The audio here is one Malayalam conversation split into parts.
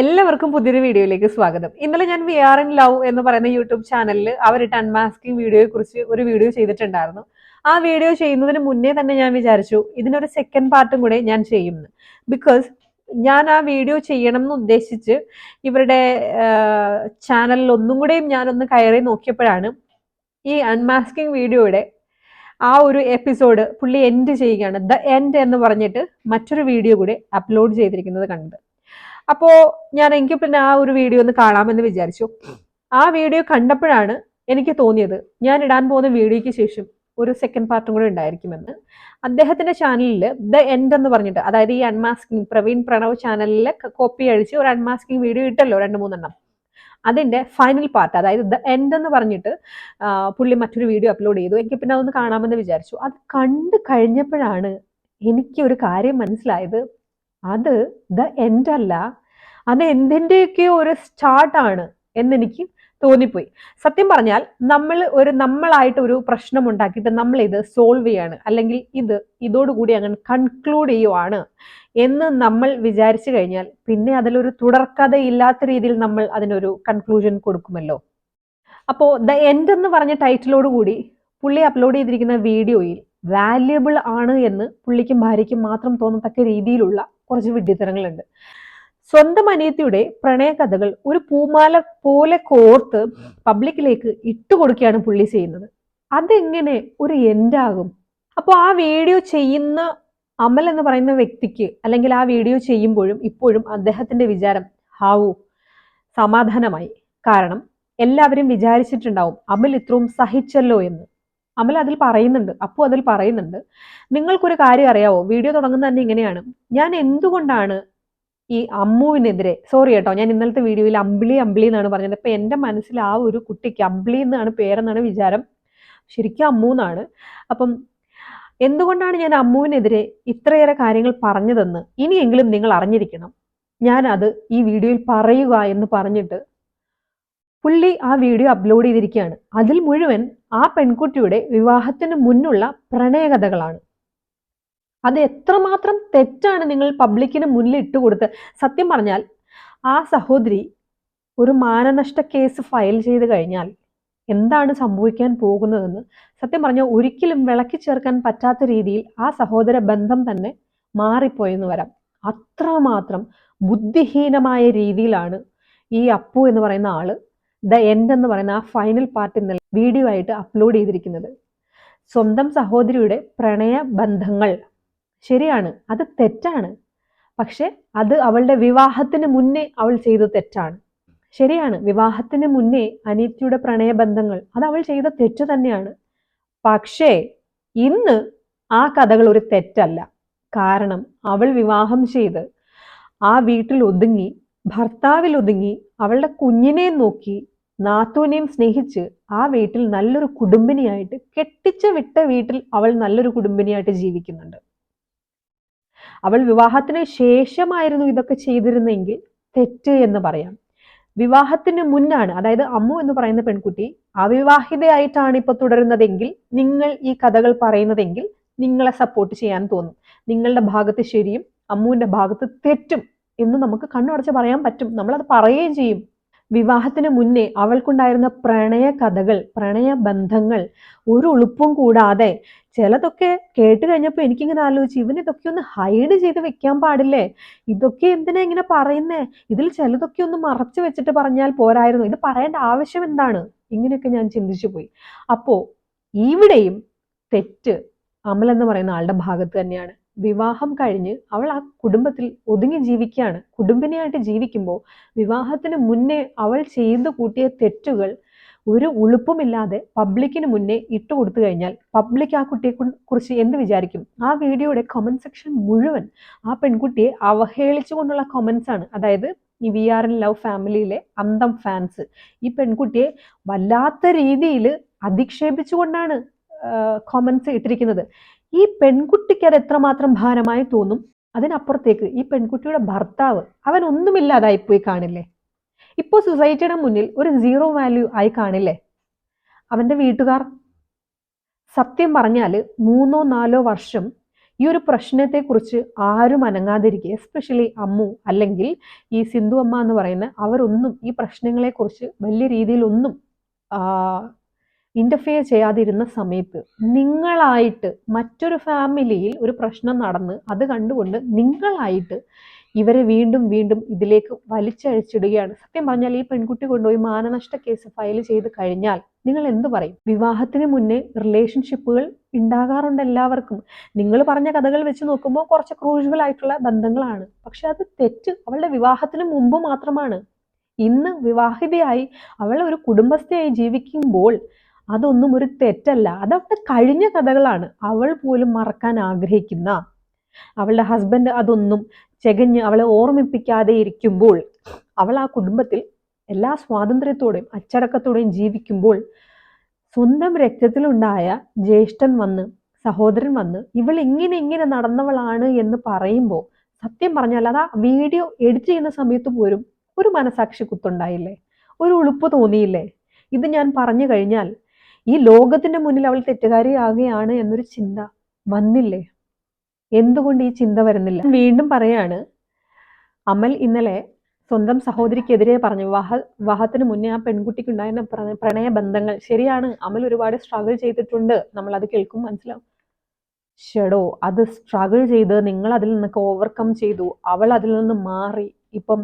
എല്ലാവർക്കും പുതിയൊരു വീഡിയോയിലേക്ക് സ്വാഗതം. ഇന്നലെ ഞാൻ വി ആർ ഇൻ ലവ് എന്ന് പറയുന്ന യൂട്യൂബ് ചാനലിൽ അവരിട്ട് അൺമാസ്കിംഗ് വീഡിയോയെ കുറിച്ച് ഒരു വീഡിയോ ചെയ്തിട്ടുണ്ടായിരുന്നു. ആ വീഡിയോ ചെയ്യുന്നതിന് മുന്നേ തന്നെ ഞാൻ വിചാരിച്ചു ഇതിനൊരു സെക്കൻഡ് പാർട്ടും കൂടെ ഞാൻ ചെയ്യുന്നു ബിക്കോസ് ഞാൻ ആ വീഡിയോ ചെയ്യണം എന്ന് ഉദ്ദേശിച്ച് ഇവരുടെ ചാനലിൽ ഒന്നും കൂടെയും ഞാനൊന്ന് കയറി നോക്കിയപ്പോഴാണ് ഈ അൺമാസ്കിംഗ് വീഡിയോയുടെ ആ ഒരു എപ്പിസോഡ് പുള്ളി എൻഡ് ചെയ്യുകയാണ്. ദ എൻഡ് എന്ന് പറഞ്ഞിട്ട് മറ്റൊരു വീഡിയോ കൂടി അപ്ലോഡ് ചെയ്തിരിക്കുന്നത് കണ്ടത്. അപ്പോ ഞാൻ എനിക്ക് പിന്നെ ആ ഒരു വീഡിയോ ഒന്ന് കാണാമെന്ന് വിചാരിച്ചു. ആ വീഡിയോ കണ്ടപ്പോഴാണ് എനിക്ക് തോന്നിയത് ഞാൻ ഇടാൻ പോകുന്ന വീഡിയോയ്ക്ക് ശേഷം ഒരു സെക്കൻഡ് പാർട്ടും കൂടെ ഉണ്ടായിരിക്കുമെന്ന്. അദ്ദേഹത്തിന്റെ ചാനലിൽ ദ എൻഡ് എന്ന് പറഞ്ഞിട്ട് അതായത് ഈ അൺമാസ്കിംഗ് പ്രവീൺ പ്രണവ് ചാനലിൽ കോപ്പി അഴിച്ച് ഒരു അൺമാസ്കിംഗ് വീഡിയോ ഇട്ടല്ലോ രണ്ട് മൂന്നെണ്ണം. അതിന്റെ ഫൈനൽ പാർട്ട് അതായത് ദ എൻഡ് എന്ന് പറഞ്ഞിട്ട് പുള്ളി മറ്റൊരു വീഡിയോ അപ്ലോഡ് ചെയ്തു. എനിക്ക് പിന്നെ അതൊന്ന് കാണാമെന്ന് വിചാരിച്ചു. അത് കണ്ടു കഴിഞ്ഞപ്പോഴാണ് എനിക്ക് ഒരു കാര്യം മനസ്സിലായത്. അത് ദ എൻഡ് അല്ല. അത് എന്തിന്റെയൊക്കെയോ ഒരു സ്റ്റാർട്ടാണ് എന്നെനിക്ക് തോന്നിപ്പോയി. സത്യം പറഞ്ഞാൽ നമ്മൾ ഒരു നമ്മളായിട്ട് ഒരു പ്രശ്നം ഉണ്ടാക്കിയിട്ട് നമ്മൾ ഇത് സോൾവ് ചെയ്യാണ്. അല്ലെങ്കിൽ ഇത് ഇതോടുകൂടി അങ്ങനെ കൺക്ലൂഡ് ചെയ്യുവാണ് എന്ന് നമ്മൾ വിചാരിച്ചു കഴിഞ്ഞാൽ പിന്നെ അതിലൊരു തുടർക്കഥയില്ലാത്ത രീതിയിൽ നമ്മൾ അതിനൊരു കൺക്ലൂഷൻ കൊടുക്കുമല്ലോ. അപ്പോൾ ദ എൻഡ് എന്ന് പറഞ്ഞ ടൈറ്റിലോട് കൂടി പുള്ളി അപ്ലോഡ് ചെയ്തിരിക്കുന്ന വീഡിയോയിൽ വാല്യുബിൾ ആണ് എന്ന് പുള്ളിക്കും ഭാര്യയ്ക്കും മാത്രം തോന്നത്തക്ക രീതിയിലുള്ള കുറച്ച് വിഡ്ഢിത്തരങ്ങളുണ്ട്. സ്വന്തം അനിയത്തിയുടെ പ്രണയകഥകൾ ഒരു പൂമാല പോലെ കോർത്ത് പബ്ലിക്കിലേക്ക് ഇട്ടുകൊടുക്കുകയാണ് പുള്ളി ചെയ്യുന്നത്. അതെങ്ങനെ ഒരു എൻഡാകും അപ്പോൾ ആ വീഡിയോ ചെയ്യുന്ന അമൽ എന്ന് പറയുന്ന വ്യക്തിക്ക് അല്ലെങ്കിൽ ആ വീഡിയോ ചെയ്യുമ്പോഴും ഇപ്പോഴും അദ്ദേഹത്തിന്റെ വിചാരം ഹാവു സമാധാനമായി. കാരണം എല്ലാവരും വിചാരിച്ചിട്ടുണ്ടാവും അമൽ ഇത്രയും സഹിച്ചല്ലോ എന്ന്. അമൽ അതിൽ പറയുന്നുണ്ട് അപ്പു അതിൽ പറയുന്നുണ്ട്. നിങ്ങൾക്കൊരു കാര്യം അറിയാവോ? വീഡിയോ തുടങ്ങുന്നത് തന്നെ ഇങ്ങനെയാണ്. ഞാൻ എന്തുകൊണ്ടാണ് ഈ അമ്മുവിനെതിരെ സോറി കേട്ടോ ഞാൻ ഇന്നലത്തെ വീഡിയോയിൽ അമ്പിളി അമ്പിളി എന്നാണ് പറഞ്ഞത്. ഇപ്പം എന്റെ മനസ്സിൽ ആ ഒരു കുട്ടിക്ക് അമ്പിളി എന്നാണ് പേരെന്നാണ് വിചാരം. ശരിക്കും അമ്മു എന്നാണ്. അപ്പം എന്തുകൊണ്ടാണ് ഞാൻ അമ്മുവിനെതിരെ ഇത്രയേറെ കാര്യങ്ങൾ പറഞ്ഞതെന്ന് ഇനിയെങ്കിലും നിങ്ങൾ അറിഞ്ഞിരിക്കണം. ഞാൻ അത് ഈ വീഡിയോയിൽ പറയുക എന്ന് പറഞ്ഞിട്ട് പുള്ളി ആ വീഡിയോ അപ്ലോഡ് ചെയ്തിരിക്കുകയാണ്. അതിൽ മുഴുവൻ ആ പെൺകുട്ടിയുടെ വിവാഹത്തിന് മുന്നുള്ള പ്രണയകഥകളാണ്. അത് എത്രമാത്രം തെറ്റാണ് നിങ്ങൾ പബ്ലിക്കിന് മുന്നിൽ ഇട്ട് ഇട്ടുകൊടുത്ത് സത്യം പറഞ്ഞാൽ ആ സഹോദരി ഒരു മാനനഷ്ട കേസ് ഫയൽ ചെയ്ത് കഴിഞ്ഞാൽ എന്താണ് സംഭവിക്കാൻ പോകുന്നതെന്ന് സത്യം പറഞ്ഞാൽ ഒരിക്കലും വിളക്കി ചേർക്കാൻ പറ്റാത്ത രീതിയിൽ ആ സഹോദര ബന്ധം തന്നെ മാറിപ്പോയെന്ന് വരാം. അത്രമാത്രം ബുദ്ധിഹീനമായ രീതിയിലാണ് ഈ അപ്പു എന്ന് പറയുന്ന ആൾ ദ എൻഡ് എന്ന് പറയുന്ന ആ ഫൈനൽ പാർട്ട് ഇന്നലെ വീഡിയോ ആയിട്ട് അപ്ലോഡ് ചെയ്തിരിക്കുന്നത്. സ്വന്തം സഹോദരിയുടെ പ്രണയ ബന്ധങ്ങൾ. ശരിയാണ് അത് തെറ്റാണ്. പക്ഷെ അത് അവളുടെ വിവാഹത്തിന് മുന്നേ അവൾ ചെയ്ത തെറ്റാണ്. ശരിയാണ് വിവാഹത്തിന് മുന്നേ പ്രണയ ബന്ധങ്ങൾ അത് അവൾ ചെയ്ത തെറ്റ് തന്നെയാണ്. പക്ഷേ ഇന്ന് ആ കഥകൾ ഒരു തെറ്റല്ല. കാരണം അവൾ വിവാഹം ചെയ്ത് ആ വീട്ടിൽ ഒതുങ്ങി ഭർത്താവിൽ ഒതുങ്ങി അവളുടെ കുഞ്ഞിനെ നോക്കി നാത്തൂനെയും സ്നേഹിച്ച് ആ വീട്ടിൽ നല്ലൊരു കുടുംബിനിയായിട്ട് കെട്ടിച്ച വിട്ട വീട്ടിൽ അവൾ നല്ലൊരു കുടുംബിനിയായിട്ട് ജീവിക്കുന്നുണ്ട്. അവൾ വിവാഹത്തിന് ശേഷമായിരുന്നു ഇതൊക്കെ ചെയ്തിരുന്നെങ്കിൽ തെറ്റ് എന്ന് പറയാം. വിവാഹത്തിന് മുന്നാണ് അതായത് അമ്മു എന്ന് പറയുന്ന പെൺകുട്ടി അവിവാഹിതയായിട്ടാണ് ഇപ്പൊ തുടരുന്നതെങ്കിൽ നിങ്ങൾ ഈ കഥകൾ പറയുന്നതെങ്കിൽ നിങ്ങളെ സപ്പോർട്ട് ചെയ്യാൻ തോന്നും. നിങ്ങളുടെ ഭാഗത്ത് ശരിയും അമ്മുവിന്റെ ഭാഗത്ത് തെറ്റും എന്ന് നമുക്ക് കണ്ണടച്ച് പറയാൻ പറ്റും. നമ്മളത് പറയുകയും ചെയ്യും. വിവാഹത്തിന് മുന്നേ അവൾക്കുണ്ടായിരുന്ന പ്രണയ കഥകൾ പ്രണയ ബന്ധങ്ങൾ ഒരു ഉളുപ്പും കൂടാതെ ചിലതൊക്കെ കേട്ട് കഴിഞ്ഞപ്പോൾ എനിക്കിങ്ങനെ ആലോചിച്ചു ഇവൻ ഇതൊക്കെ ഒന്ന് ഹൈഡ് ചെയ്ത് വെക്കാൻ പാടില്ലേ? ഇതൊക്കെ എന്തിനാ ഇങ്ങനെ പറയുന്നേ? ഇതിൽ ചിലതൊക്കെ ഒന്ന് മറച്ചു വെച്ചിട്ട് പറഞ്ഞാൽ പോരായിരുന്നു. ഇത് പറയേണ്ട ആവശ്യം എന്താണ്? ഇങ്ങനെയൊക്കെ ഞാൻ ചിന്തിച്ചു പോയി. അപ്പോ ഇവിടെയും തെറ്റ് അമൽ എന്ന് പറയുന്ന ആളുടെ ഭാഗത്ത് തന്നെയാണ്. വിവാഹം കഴിഞ്ഞ് അവൾ ആ കുടുംബത്തിൽ ഒതുങ്ങി ജീവിക്കുകയാണ്. കുടുംബിനിയായിട്ട് ജീവിക്കുമ്പോൾ വിവാഹത്തിന് മുന്നേ അവൾ ചെയ്തു കൂട്ടിയ തെറ്റുകൾ ഒരു ഉളുപ്പുമില്ലാതെ പബ്ലിക്കിന് മുന്നേ ഇട്ട് കൊടുത്തു കഴിഞ്ഞാൽ പബ്ലിക് ആ കുട്ടിയെ കുറിച്ച് എന്ത് വിചാരിക്കും? ആ വീഡിയോയുടെ കമന്റ് സെക്ഷൻ മുഴുവൻ ആ പെൺകുട്ടിയെ അവഹേളിച്ചുകൊണ്ടുള്ള കമന്റ്സ് ആണ്. അതായത് ഈ വി ആർ എൻ ലവ് ഫാമിലിയിലെ അന്തം ഫാൻസ് ഈ പെൺകുട്ടിയെ വല്ലാത്ത രീതിയിൽ അധിക്ഷേപിച്ചുകൊണ്ടാണ് കോമൻസ് ഇട്ടിരിക്കുന്നത്. ഈ പെൺകുട്ടിക്ക് അത് എത്രമാത്രം ഭാരമായി തോന്നും? അതിനപ്പുറത്തേക്ക് ഈ പെൺകുട്ടിയുടെ ഭർത്താവ് അവൻ ഒന്നുമില്ലാതായി പോയി കാണില്ലേ? ഇപ്പോൾ സൊസൈറ്റിയുടെ മുന്നിൽ ഒരു സീറോ വാല്യൂ ആയി കാണില്ലേ? അവന്റെ വീട്ടുകാർ? സത്യം പറഞ്ഞാൽ മൂന്നോ നാലോ വർഷം ഈ ഒരു പ്രശ്നത്തെക്കുറിച്ച് ആരും അനങ്ങാതിരിക്കുക എസ്പെഷ്യലി അമ്മു അല്ലെങ്കിൽ ഈ സിന്ധു അമ്മ എന്ന് പറയുന്ന അവരൊന്നും ഈ പ്രശ്നങ്ങളെക്കുറിച്ച് വലിയ രീതിയിലൊന്നും ഇന്റർഫിയർ ചെയ്യാതിരുന്ന സമയത്ത് നിങ്ങളായിട്ട് മറ്റൊരു ഫാമിലിയിൽ ഒരു പ്രശ്നം നടന്ന് അത് കണ്ടുകൊണ്ട് നിങ്ങളായിട്ട് ഇവരെ വീണ്ടും വീണ്ടും ഇതിലേക്ക് വലിച്ചഴിച്ചിടുകയാണ്. സത്യം പറഞ്ഞാൽ ഈ പെൺകുട്ടി കൊണ്ടുപോയി മാനനഷ്ട കേസ് ഫയൽ ചെയ്ത് കഴിഞ്ഞാൽ നിങ്ങൾ എന്ത് പറയും? വിവാഹത്തിന് മുന്നേ റിലേഷൻഷിപ്പുകൾ ഉണ്ടാകാറുണ്ട് എല്ലാവർക്കും. നിങ്ങൾ പറഞ്ഞ കഥകൾ വെച്ച് നോക്കുമ്പോൾ കുറച്ച് ക്രൂഷ്യൽ ആയിട്ടുള്ള ബന്ധങ്ങളാണ്. പക്ഷെ അത് തെറ്റ്. അവളുടെ വിവാഹത്തിന് മുമ്പ് മാത്രമാണ്. ഇന്ന് വിവാഹിതയായി അവൾ ഒരു കുടുംബസ്ഥയായി ജീവിക്കുമ്പോൾ അതൊന്നും ഒരു തെറ്റല്ല. അതവിടെ കഴിഞ്ഞ കഥകളാണ്. അവൾ പോലും മറക്കാൻ ആഗ്രഹിക്കുന്ന. അവളുടെ ഹസ്ബൻഡ് അതൊന്നും ചെകഞ്ഞ് അവളെ ഓർമ്മിപ്പിക്കാതെ ഇരിക്കുമ്പോൾ അവൾ ആ കുടുംബത്തിൽ എല്ലാ സ്വാതന്ത്ര്യത്തോടെയും അച്ചടക്കത്തോടെയും ജീവിക്കുമ്പോൾ സ്വന്തം രക്തത്തിലുണ്ടായ ജ്യേഷ്ഠൻ വന്ന് സഹോദരൻ വന്ന് ഇവൾ ഇങ്ങനെ ഇങ്ങനെ നടന്നവളാണ് എന്ന് പറയുമ്പോൾ സത്യം പറഞ്ഞാൽ അത് ആ വീഡിയോ എഡിറ്റ് ചെയ്യുന്ന സമയത്ത് പോലും ഒരു മനസാക്ഷി കുത്തുണ്ടായില്ലേ? ഒരു ഉളുപ്പ് തോന്നിയില്ലേ? ഇത് ഞാൻ പറഞ്ഞു കഴിഞ്ഞാൽ ഈ ലോകത്തിന്റെ മുന്നിൽ അവൾ തെറ്റുകാരിയാകുകയാണ് എന്നൊരു ചിന്ത വന്നില്ലേ? എന്തുകൊണ്ട് ഈ ചിന്ത വരുന്നില്ല? വീണ്ടും പറയാണ് അമൽ ഇന്നലെ സ്വന്തം സഹോദരിക്കെതിരെ പറഞ്ഞു വിവാഹ വിവാഹത്തിന് മുന്നേ ആ പെൺകുട്ടിക്ക് ഉണ്ടായിരുന്ന പ്രണയ ബന്ധങ്ങൾ ശരിയാണ് അമൽ ഒരുപാട് സ്ട്രഗിൾ ചെയ്തിട്ടുണ്ട്. നമ്മൾ അത് കേൾക്കും മനസ്സിലാവും. ഷെടോ അത് സ്ട്രഗിൾ ചെയ്ത് നിങ്ങൾ അതിൽ നിന്നൊക്കെ ഓവർകം ചെയ്തു. അവൾ അതിൽ നിന്ന് മാറി. ഇപ്പം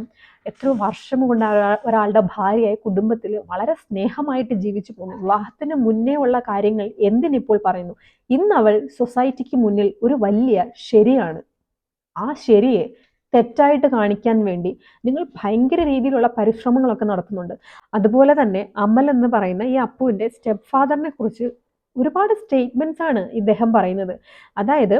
എത്ര വർഷം കൊണ്ട് ഒരാളുടെ ഭാര്യയായി കുടുംബത്തിൽ വളരെ സ്നേഹമായിട്ട് ജീവിച്ചു പോകുന്നു. വിവാഹത്തിന് മുന്നേ ഉള്ള കാര്യങ്ങൾ എന്തിനിപ്പോൾ പറയുന്നു? ഇന്ന് അവൾ സൊസൈറ്റിക്ക് മുന്നിൽ ഒരു വലിയ ശരിയാണ്. ആ ശരിയെ തെറ്റായിട്ട് കാണിക്കാൻ വേണ്ടി നിങ്ങൾ ഭയങ്കര രീതിയിലുള്ള പരിശ്രമങ്ങളൊക്കെ നടത്തുന്നുണ്ട്. അതുപോലെ തന്നെ അമ്മൽ എന്ന് പറയുന്ന ഈ അപ്പുവിന്റെ സ്റ്റെപ്പ് ഫാദറിനെ കുറിച്ച് ഒരുപാട് സ്റ്റേറ്റ്മെന്റ്സ് ആണ് ഇദ്ദേഹം പറയുന്നത്. അതായത്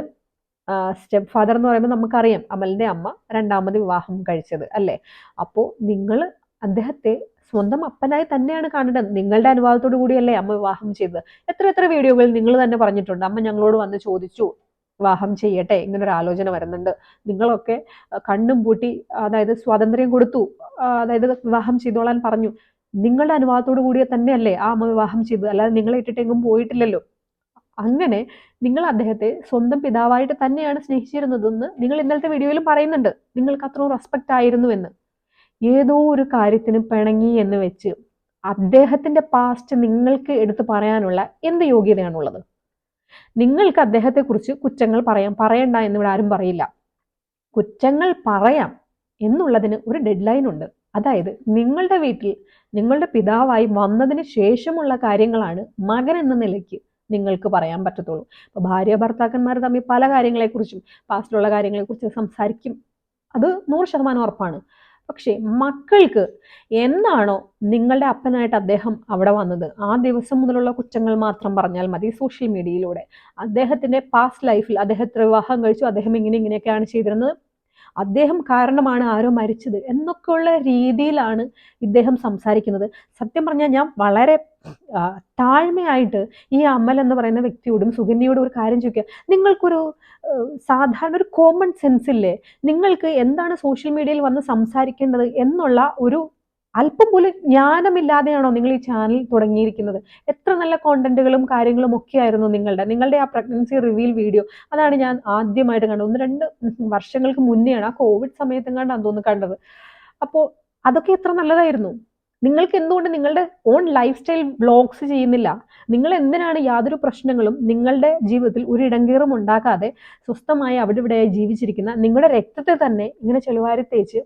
സ്റ്റെപ്പ് ഫാദർ എന്ന് പറയുമ്പോൾ നമുക്കറിയാം അമലിന്റെ അമ്മ രണ്ടാമത് വിവാഹം കഴിച്ചത് അല്ലേ? അപ്പോൾ നിങ്ങൾ അദ്ദേഹത്തെ സ്വന്തം അപ്പനായി തന്നെയാണ് കാണേണ്ടത്. നിങ്ങളുടെ അനുഭവത്തോടു കൂടിയല്ലേ അമ്മ വിവാഹം ചെയ്തത്. എത്ര എത്ര വീഡിയോകളിൽ നിങ്ങൾ തന്നെ പറഞ്ഞിട്ടുണ്ട്. അമ്മ ഞങ്ങളോട് വന്ന് ചോദിച്ചു വിവാഹം ചെയ്യട്ടെ? ഇങ്ങനൊരു ആലോചന വരുന്നുണ്ട്. നിങ്ങളൊക്കെ കണ്ണും പൂട്ടി അതായത് സ്വാതന്ത്ര്യം കൊടുത്തു അതായത് വിവാഹം ചെയ്തോളാൻ പറഞ്ഞു. നിങ്ങളുടെ അനുഭവത്തോടു കൂടിയ തന്നെയല്ലേ ആ അമ്മ വിവാഹം ചെയ്തു അല്ലാതെ നിങ്ങളെ ഇട്ടിട്ടെങ്ങും പോയിട്ടില്ലല്ലോ. അങ്ങനെ നിങ്ങൾ അദ്ദേഹത്തെ സ്വന്തം പിതാവായിട്ട് തന്നെയാണ് സ്നേഹിച്ചിരുന്നതെന്ന് നിങ്ങൾ ഇന്നലത്തെ വീഡിയോയിലും പറയുന്നുണ്ട്. നിങ്ങൾക്ക് അത്രയും റെസ്പെക്റ്റ് ആയിരുന്നു എന്ന് ഏതോ ഒരു കാര്യത്തിന് പിണങ്ങി എന്ന് വെച്ച് അദ്ദേഹത്തിന്റെ പാസ്റ്റ് നിങ്ങൾക്ക് എടുത്തു പറയാനുള്ള എന്ത് യോഗ്യതയാണുള്ളത്? നിങ്ങൾക്ക് അദ്ദേഹത്തെക്കുറിച്ച് കുറ്റങ്ങൾ പറയാം പറയണ്ട എന്നിവിടെ ആരും പറയില്ല. കുറ്റങ്ങൾ പറയാം എന്നുള്ളതിന് ഒരു ഡെഡ് ലൈൻ ഉണ്ട്. അതായത് നിങ്ങളുടെ വീട്ടിൽ നിങ്ങളുടെ പിതാവായി വന്നതിന് ശേഷമുള്ള കാര്യങ്ങളാണ് മകൻ എന്ന നിലയ്ക്ക് നിങ്ങൾക്ക് പറയാൻ പറ്റത്തുള്ളൂ. അപ്പോൾ ഭാര്യ ഭർത്താക്കന്മാർ തമ്മിൽ പല കാര്യങ്ങളെക്കുറിച്ചും പാസ്റ്റിലുള്ള കാര്യങ്ങളെക്കുറിച്ച് സംസാരിക്കും. അത് നൂറ് ശതമാനം ഉറപ്പാണ്. പക്ഷേ മക്കൾക്ക് എന്നാണോ നിങ്ങളുടെ അപ്പനായിട്ട് അദ്ദേഹം അവിടെ വന്നത് ആ ദിവസം മുതലുള്ള കുറ്റങ്ങൾ മാത്രം പറഞ്ഞാൽ മതി സോഷ്യൽ മീഡിയയിലൂടെ. അദ്ദേഹത്തിന്റെ പാസ്റ്റ് ലൈഫിൽ അദ്ദേഹത്തെ വിവാഹം കഴിച്ചു അദ്ദേഹം ഇങ്ങനെ ഇങ്ങനെയൊക്കെയാണ് ചെയ്തിരുന്നത്. അദ്ദേഹം കാരണമാണ് ആരോ മരിച്ചത് എന്നൊക്കെയുള്ള രീതിയിലാണ് ഇദ്ദേഹം സംസാരിക്കുന്നത്. സത്യം പറഞ്ഞാൽ ഞാൻ വളരെ താഴ്മയായിട്ട് ഈ അമൽ എന്ന് പറയുന്ന വ്യക്തിയോടും സുകന്യയോടും ഒരു കാര്യം ചോദിക്കുക. നിങ്ങൾക്കൊരു സാധാരണ ഒരു കോമൺ സെൻസ് ഇല്ലേ? നിങ്ങൾക്ക് എന്താണ് സോഷ്യൽ മീഡിയയിൽ വന്ന് സംസാരിക്കേണ്ടത് എന്നുള്ള ഒരു അല്പം പോലും ജ്ഞാനമില്ലാതെയാണോ നിങ്ങൾ ഈ ചാനൽ തുടങ്ങിയിരിക്കുന്നത്? എത്ര നല്ല കോണ്ടന്റുകളും കാര്യങ്ങളും ഒക്കെ ആയിരുന്നു നിങ്ങളുടെ നിങ്ങളുടെ ആ പ്രഗ്നൻസി റിവീൽ വീഡിയോ അതാണ് ഞാൻ ആദ്യമായിട്ട് കണ്ടത്. ഒന്ന് രണ്ട് വർഷങ്ങൾക്ക് മുന്നെയാണ് ആ കോവിഡ് സമയത്തും കണ്ടാന്ന് തോന്നുന്നു കണ്ടത്. അപ്പോൾ അതൊക്കെ എത്ര നല്ലതായിരുന്നു. നിങ്ങൾക്ക് എന്തുകൊണ്ട് നിങ്ങളുടെ ഓൺ ലൈഫ് സ്റ്റൈൽ വ്ളോഗ്സ് ചെയ്യുന്നില്ല? നിങ്ങൾ എന്തിനാണ് യാതൊരു പ്രശ്നങ്ങളും നിങ്ങളുടെ ജീവിതത്തിൽ ഒരു ഇടങ്കീറും ഉണ്ടാക്കാതെ സ്വസ്ഥമായി അവിടെ ഇവിടെയായി ജീവിച്ചിരിക്കുന്ന നിങ്ങളുടെ രക്തത്തെ തന്നെ ഇങ്ങനെ ചെലവാരി തേച്ച്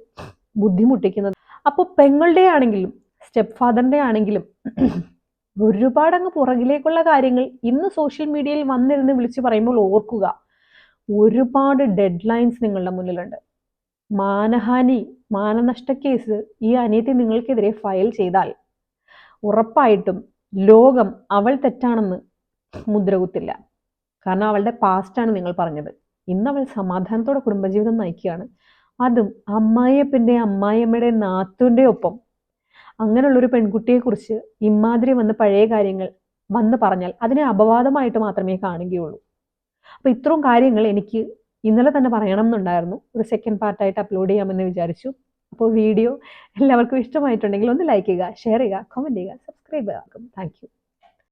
ബുദ്ധിമുട്ടിക്കുന്നത്? അപ്പോൾ പെങ്ങളുടെ ആണെങ്കിലും സ്റ്റെപ്പ് ഫാദറിന്റെ ആണെങ്കിലും ഒരുപാട് അങ്ങ് പുറകിലേക്കുള്ള കാര്യങ്ങൾ ഇന്ന് സോഷ്യൽ മീഡിയയിൽ വന്നിരുന്ന് വിളിച്ചു പറയുമ്പോൾ ഓർക്കുക. ഒരുപാട് ഡെഡ് ലൈൻസ് നിങ്ങളുടെ മുന്നിലുണ്ട്. മാനഹാനി മാനനഷ്ട കേസ് ഈ അനിയത്തി നിങ്ങൾക്കെതിരെ ഫയൽ ചെയ്താൽ ഉറപ്പായിട്ടും ലോകം അവൾ തെറ്റാണെന്ന് മുദ്രകുത്തില്ല. കാരണം അവളുടെ പാസ്റ്റാണ് നിങ്ങൾ പറഞ്ഞത്. ഇന്ന് അവൾ സമാധാനത്തോടെ കുടുംബജീവിതം നയിക്കുകയാണ്. അതും അമ്മായിയപ്പന്റെ അമ്മായിയമ്മയുടെ നാത്തുവിന്റെ ഒപ്പം. അങ്ങനെയുള്ളൊരു പെൺകുട്ടിയെക്കുറിച്ച് ഇമാതിരി വന്ന് പഴയ കാര്യങ്ങൾ വന്ന് പറഞ്ഞാൽ അതിനെ അപവാദമായിട്ട് മാത്രമേ കാണുകയുള്ളൂ. അപ്പോൾ ഇത്രയും കാര്യങ്ങൾ എനിക്ക് ഇന്നലെ തന്നെ പറയണം എന്നുണ്ടായിരുന്നു ഒരു സെക്കൻഡ് പാർട്ടായിട്ട് അപ്ലോഡ് ചെയ്യാമെന്ന് വിചാരിച്ചു. അപ്പോൾ വീഡിയോ എല്ലാവർക്കും ഇഷ്ടമായിട്ടുണ്ടെങ്കിൽ ഒന്ന് ലൈക്ക് ചെയ്യുക ഷെയർ ചെയ്യുക കമന്റ് ചെയ്യുക സബ്സ്ക്രൈബ് ചെയ്യുക. താങ്ക്